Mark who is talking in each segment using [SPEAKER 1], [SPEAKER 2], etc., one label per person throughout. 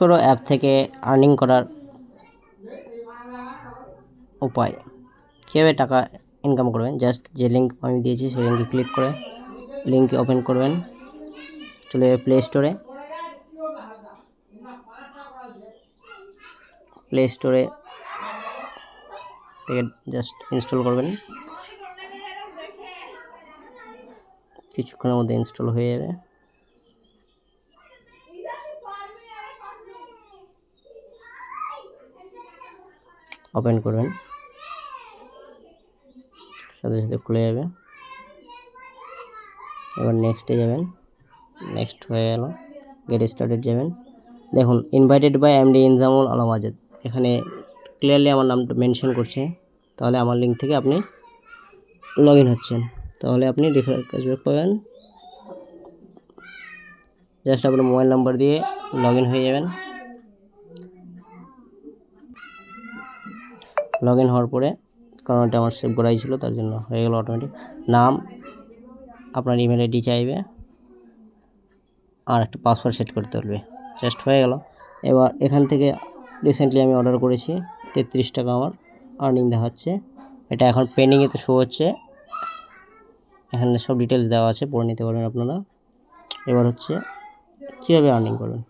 [SPEAKER 1] করো অ্যাপ থেকে আর্নিং করার উপায়। কীভাবে টাকা ইনকাম করবেন? জাস্ট যে লিঙ্ক আমি দিয়েছি, সেই লিঙ্কে ক্লিক করে লিঙ্কে ওপেন করবেন। চলে যাবে প্লে স্টোরে প্লে স্টোরে থেকে জাস্ট ইনস্টল করবেন। কিছুক্ষণের মধ্যে ইনস্টল হয়ে যাবে। ওপেন করবেন। সাথে সাথে খুলে যাবে। এবার নেক্সটে যাবেন। নেক্সট হয়ে গেল। গেট স্টার্টেড যাবেন। দেখুন invited by MD Inzamul Alam Azad এখানে ক্লিয়ারলি আমার নামটা মেনশন করছে। তাহলে আমার লিঙ্ক থেকে আপনি লগ ইন হচ্ছেন। তাহলে আপনি রেফার ক্যাশব্যাক পাবেন। জাস্ট আপনার মোবাইল নাম্বার দিয়ে লগ ইন হয়ে যাবেন। লগ ইন হওয়ার পরে কারণ এটা আমার সেভ করাই ছিল, তার জন্য হয়ে গেল অটোমেটিক নাম, আপনার ইমেল আইডি চাইবে, আর একটা পাসওয়ার্ড সেট করতে হবে জাস্ট হয়ে গেল। এবার এখান থেকে রিসেন্টলি আমি অর্ডার করেছি, তেত্রিশ টাকা আমার আর্নিং দেখাচ্ছে। এটা এখন পেন্ডিংয়েতে শো হচ্ছে। এখানে সব ডিটেলস দেওয়া আছে, পড়ে নিতে পারবেন আপনারা। এবার হচ্ছে কীভাবে আর্নিং করবেন?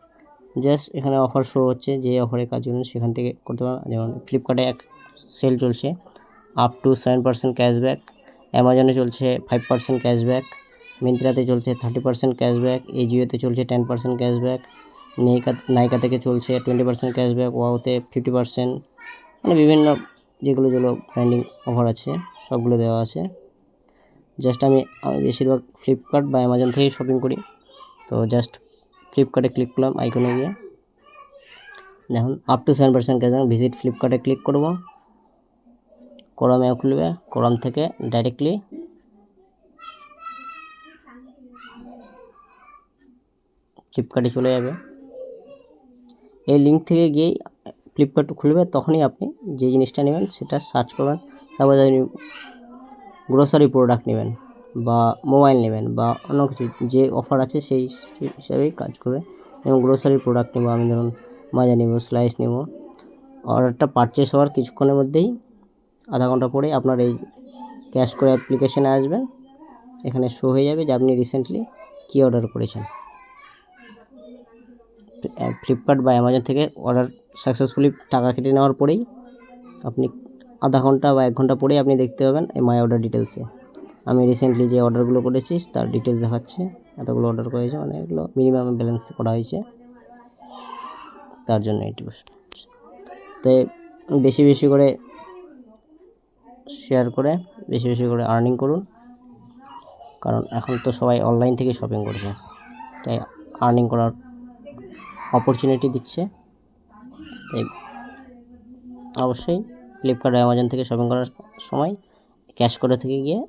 [SPEAKER 1] জাস্ট এখানে অফার শো হচ্ছে, যে অফারে কাজ করবেন সেখান থেকে করতে পারেন যেমন ফ্লিপকার্টে এক সেল চলছে up to seven percent cashback অ্যামাজনে চলছে ফাইভ পার্সেন্ট ক্যাশব্যাক মিন্ত্রাতে চলছে থার্টি পার্সেন্ট ক্যাশব্যাক এজিওতে চলছে ten percent cashback Nykaa Nykaa থেকে চলছে টোয়েন্টি পার্সেন্ট ক্যাশব্যাক ওয়াওতে ফিফটি পার্সেন্ট মানে বিভিন্ন যেগুলো যেগুলো ব্র্যান্ডিং অফার আছে, সবগুলো দেওয়া আছে। জাস্ট আমি আমি বেশিরভাগ ফ্লিপকার্ট বা অ্যামাজন থেকেই শপিং করি। তো জাস্ট ফ্লিপকার্টে ক্লিক করলাম আইকনে গিয়ে। দেখুন up to seven percent cashback visit ফ্লিপকার্টে ক্লিক করব। ক্রমে খুলবে ক্রম থেকে ডাইরেক্টলি ফ্লিপকার্টে চলে যাবে। এই লিঙ্ক থেকে গিয়েই ফ্লিপকার্ট খুলবে, তখনই আপনি যে জিনিসটা নেবেন, সেটা সার্চ করবেন। সাপোজ আপনি গ্রোসারি প্রোডাক্ট নেবেন। বা মোবাইল নেবেন বা অন্য কিছু যে অফার আছে সেই হিসাবেই কাজ করবে এবং গ্রোসারি প্রোডাক্ট নেব আমি ধরুন মাজা নেব স্লাইস নেব। অর্ডারটা পারচেস হওয়ার কিছুক্ষণের মধ্যেই আধা ঘণ্টা পরে আপনার এই ক্যাশ করে অ্যাপ্লিকেশানে আসবেন। এখানে শো হয়ে যাবে যে আপনি রিসেন্টলি কী অর্ডার করেছেন। ফ্লিপকার্ট বা অ্যামাজন থেকে অর্ডার সাকসেসফুলি টাকা কেটে নেওয়ার পরেই আপনি আধা ঘণ্টা বা এক ঘণ্টা পরেই আপনি দেখতে পাবেন এই মাই অর্ডার ডিটেলসে আমি রিসেন্টলি যে অর্ডারগুলো করেছি, তার ডিটেলস দেখাচ্ছে। এতগুলো অর্ডার করেছে মানে এগুলো মিনিমাম ব্যালেন্স করা হয়েছে। তার জন্য এটি তো বেশি বেশি করে শেয়ার করে, বেশি বেশি করে আর্নিং করুন। কারণ এখন তো সবাই অনলাইন থেকে শপিং করছে। তাই আর্নিং করার অপরচুনিটি দিচ্ছে। তাই অবশ্যই ফ্লিপকার্ট অ্যামাজন থেকে শপিং করার সময় ক্যাশ করে থেকে গিয়ে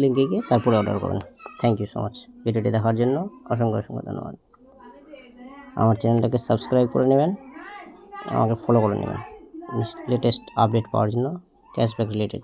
[SPEAKER 1] লিঙ্কে গিয়ে তারপরে অর্ডার করুন। থ্যাংক ইউ সো মাচ ভিডিওটি দেখার জন্য অসংখ্য অসংখ্য ধন্যবাদ। আমার চ্যানেলটাকে সাবস্ক্রাইব করে নেবেন। আমাকে ফলো করে নেবেন। লেটেস্ট আপডেট পাওয়ার জন্য ক্যাশব্যাক রিলেটেড